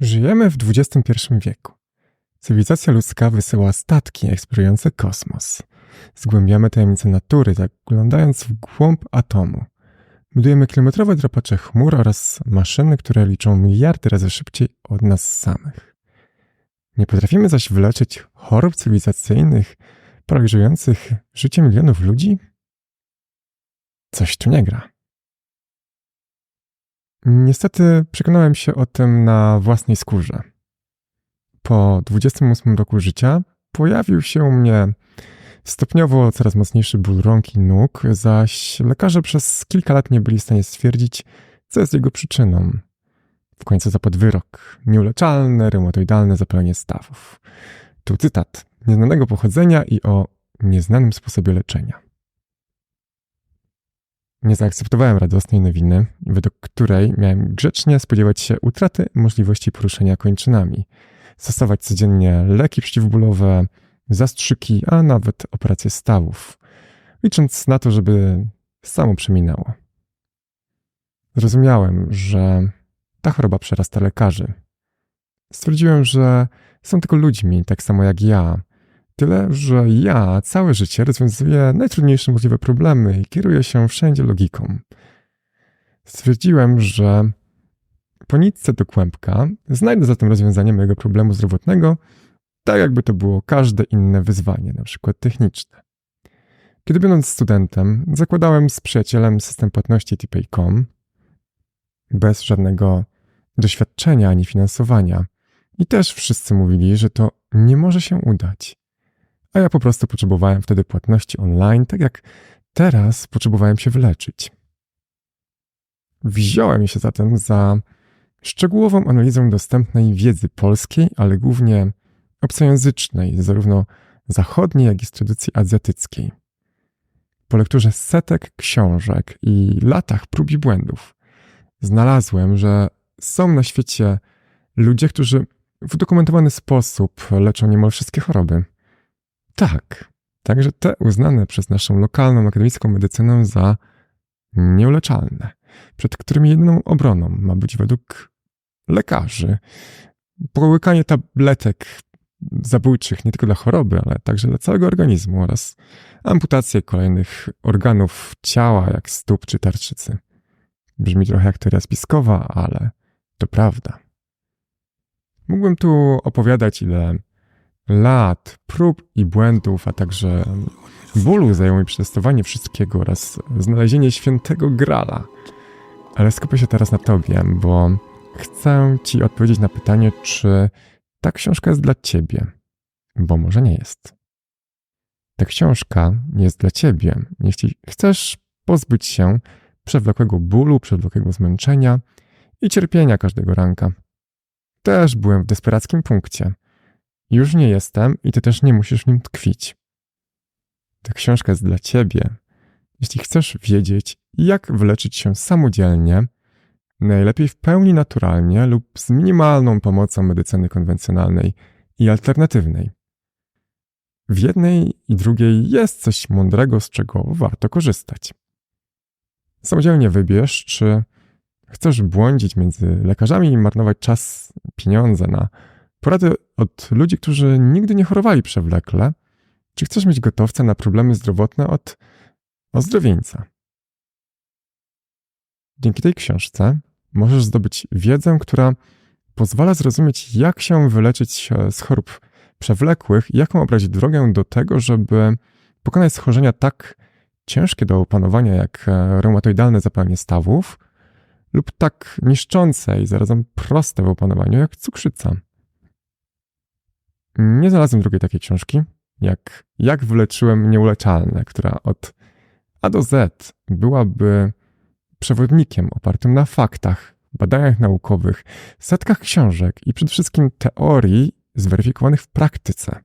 Żyjemy w XXI wieku. Cywilizacja ludzka wysyła statki eksplorujące kosmos. Zgłębiamy tajemnice natury, zaglądając w głąb atomu. Budujemy kilometrowe drapacze chmur oraz maszyny, które liczą miliardy razy szybciej od nas samych. Nie potrafimy zaś wyleczyć chorób cywilizacyjnych paraliżujących życie milionów ludzi? Coś tu nie gra. Niestety przekonałem się o tym na własnej skórze. Po 28 roku życia pojawił się u mnie stopniowo coraz mocniejszy ból rąk i nóg, zaś lekarze przez kilka lat nie byli w stanie stwierdzić, co jest jego przyczyną. W końcu zapadł wyrok. Nieuleczalne, reumatoidalne zapalenie stawów. Tu cytat nieznanego pochodzenia i o nieznanym sposobie leczenia. Nie zaakceptowałem radosnej nowiny, według której miałem grzecznie spodziewać się utraty możliwości poruszenia kończynami, stosować codziennie leki przeciwbólowe, zastrzyki, a nawet operacje stawów, licząc na to, żeby samo przeminęło. Zrozumiałem, że ta choroba przerasta lekarzy. Stwierdziłem, że są tylko ludźmi, tak samo jak ja, Tyle, że ja całe życie rozwiązuję najtrudniejsze możliwe problemy i kieruję się wszędzie logiką. Stwierdziłem, że po nitce do kłębka znajdę zatem rozwiązanie mojego problemu zdrowotnego, tak jakby to było każde inne wyzwanie, na przykład techniczne. Kiedy będąc studentem, zakładałem z przyjacielem system płatności TPay.com bez żadnego doświadczenia ani finansowania. I też wszyscy mówili, że to nie może się udać a ja po prostu potrzebowałem wtedy płatności online, tak jak teraz potrzebowałem się wyleczyć. Wziąłem się zatem za szczegółową analizę dostępnej wiedzy polskiej, ale głównie obcojęzycznej, zarówno zachodniej, jak i z tradycji azjatyckiej. Po lekturze setek książek i latach prób i błędów znalazłem, że są na świecie ludzie, którzy w udokumentowany sposób leczą niemal wszystkie choroby. Tak, także te uznane przez naszą lokalną akademicką medycynę za nieuleczalne, przed którymi jedyną obroną ma być według lekarzy połykanie tabletek zabójczych nie tylko dla choroby, ale także dla całego organizmu oraz amputację kolejnych organów ciała, jak stóp czy tarczycy. Brzmi trochę jak teoria spiskowa, ale to prawda. Mógłbym tu opowiadać, ile lat, prób i błędów, a także bólu zajęło mi przetestowanie wszystkiego oraz znalezienie świętego grala. Ale skupię się teraz na tobie, bo chcę ci odpowiedzieć na pytanie, czy ta książka jest dla ciebie, bo może nie jest. Ta książka jest dla ciebie, jeśli chcesz pozbyć się przewlekłego bólu, przewlekłego zmęczenia i cierpienia każdego ranka. Też byłem w desperackim punkcie – już nie jestem i ty też nie musisz w nim tkwić. Ta książka jest dla ciebie. Jeśli chcesz wiedzieć, jak wyleczyć się samodzielnie, najlepiej w pełni naturalnie lub z minimalną pomocą medycyny konwencjonalnej i alternatywnej. W jednej i drugiej jest coś mądrego, z czego warto korzystać. Samodzielnie wybierz, czy chcesz błądzić między lekarzami i marnować czas, pieniądze na Porady od ludzi, którzy nigdy nie chorowali przewlekle. Czy chcesz mieć gotowca na problemy zdrowotne od ozdrowieńca? Dzięki tej książce możesz zdobyć wiedzę, która pozwala zrozumieć, jak się wyleczyć z chorób przewlekłych i jaką obrać drogę do tego, żeby pokonać schorzenia tak ciężkie do opanowania jak reumatoidalne zapalenie stawów lub tak niszczące i zarazem proste w opanowaniu jak cukrzyca. Nie znalazłem drugiej takiej książki, jak Jak wyleczyłem nieuleczalne, która od A do Z byłaby przewodnikiem opartym na faktach, badaniach naukowych, setkach książek i przede wszystkim teorii zweryfikowanych w praktyce.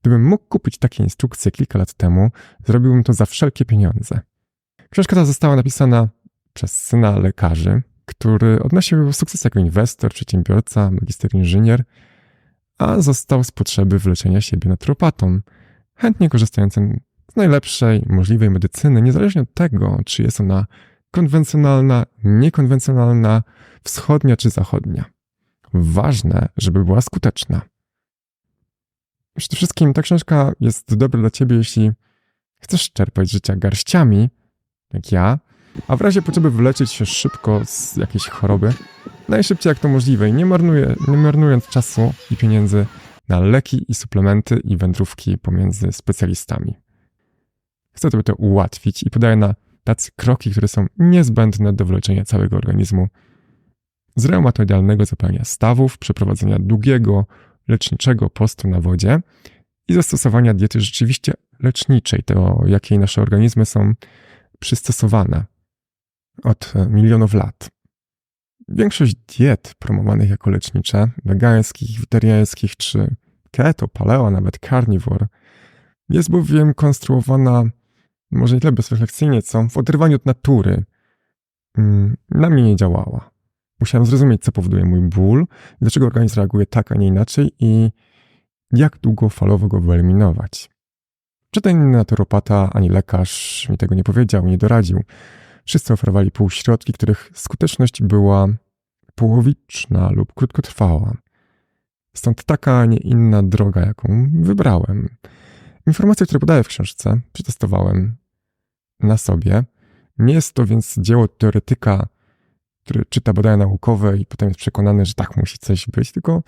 Gdybym mógł kupić takie instrukcje kilka lat temu, zrobiłbym to za wszelkie pieniądze. Książka ta została napisana przez syna lekarzy, który odnosił sukces jako inwestor, przedsiębiorca, magister inżynier – a został z potrzeby wyleczenia siebie naturopatą, chętnie korzystającym z najlepszej możliwej medycyny, niezależnie od tego, czy jest ona konwencjonalna, niekonwencjonalna, wschodnia czy zachodnia. Ważne, żeby była skuteczna. Przede wszystkim ta książka jest dobra dla ciebie, jeśli chcesz czerpać życia garściami, jak ja, a w razie potrzeby wyleczyć się szybko z jakiejś choroby, najszybciej jak to możliwe i nie, marnuje, nie marnując czasu i pieniędzy na leki i suplementy i wędrówki pomiędzy specjalistami. Chcę tobie to ułatwić i podaję na tacy kroki, które są niezbędne do wyleczenia całego organizmu z reumatoidalnego zapalenia stawów, przeprowadzenia długiego, leczniczego postu na wodzie i zastosowania diety rzeczywiście leczniczej, do jakiej nasze organizmy są przystosowane od milionów lat. Większość diet promowanych jako lecznicze, wegańskich, wegetariańskich czy keto, paleo, nawet carnivore, jest bowiem konstruowana może nie tyle bezrefleksyjnie, co w oderwaniu od natury. Mm, Na mnie nie działała. Musiałem zrozumieć, co powoduje mój ból, dlaczego organizm reaguje tak, a nie inaczej i jak długofalowo go wyeliminować. Żaden naturopata ani lekarz mi tego nie powiedział, nie doradził. Wszyscy oferowali półśrodki, których skuteczność była połowiczna lub krótkotrwała. Stąd taka, a nie inna droga, jaką wybrałem. Informacje, które podaję w książce, przetestowałem na sobie. Nie jest to więc dzieło teoretyka, który czyta badania naukowe i potem jest przekonany, że tak musi coś być, tylko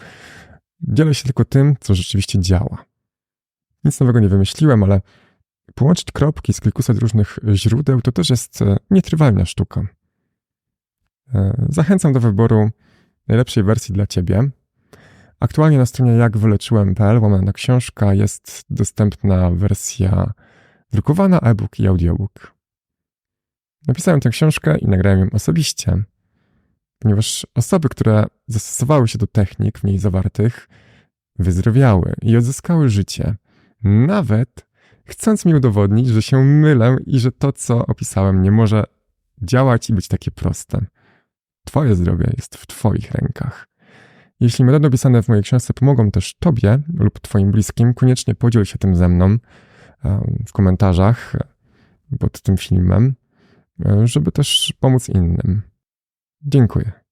dzielę się tylko tym, co rzeczywiście działa. Nic nowego nie wymyśliłem, ale połączyć kropki z kilkuset różnych źródeł to też jest e, nietrywalna sztuka. E, Zachęcam do wyboru najlepszej wersji dla Ciebie. Aktualnie na stronie jakwyleczyłem.pl łamana książka jest dostępna wersja drukowana, e-book i audiobook. Napisałem tę książkę i nagrałem ją osobiście, ponieważ osoby, które zastosowały się do technik w niej zawartych, wyzdrowiały i odzyskały życie, nawet chcąc mi udowodnić, że się mylę i że to, co opisałem, nie może działać i być takie proste. Twoje zdrowie jest w Twoich rękach. Jeśli metody opisane w mojej książce pomogą też Tobie lub Twoim bliskim, koniecznie podziel się tym ze mną e, w komentarzach pod tym filmem, e, żeby też pomóc innym. Dziękuję.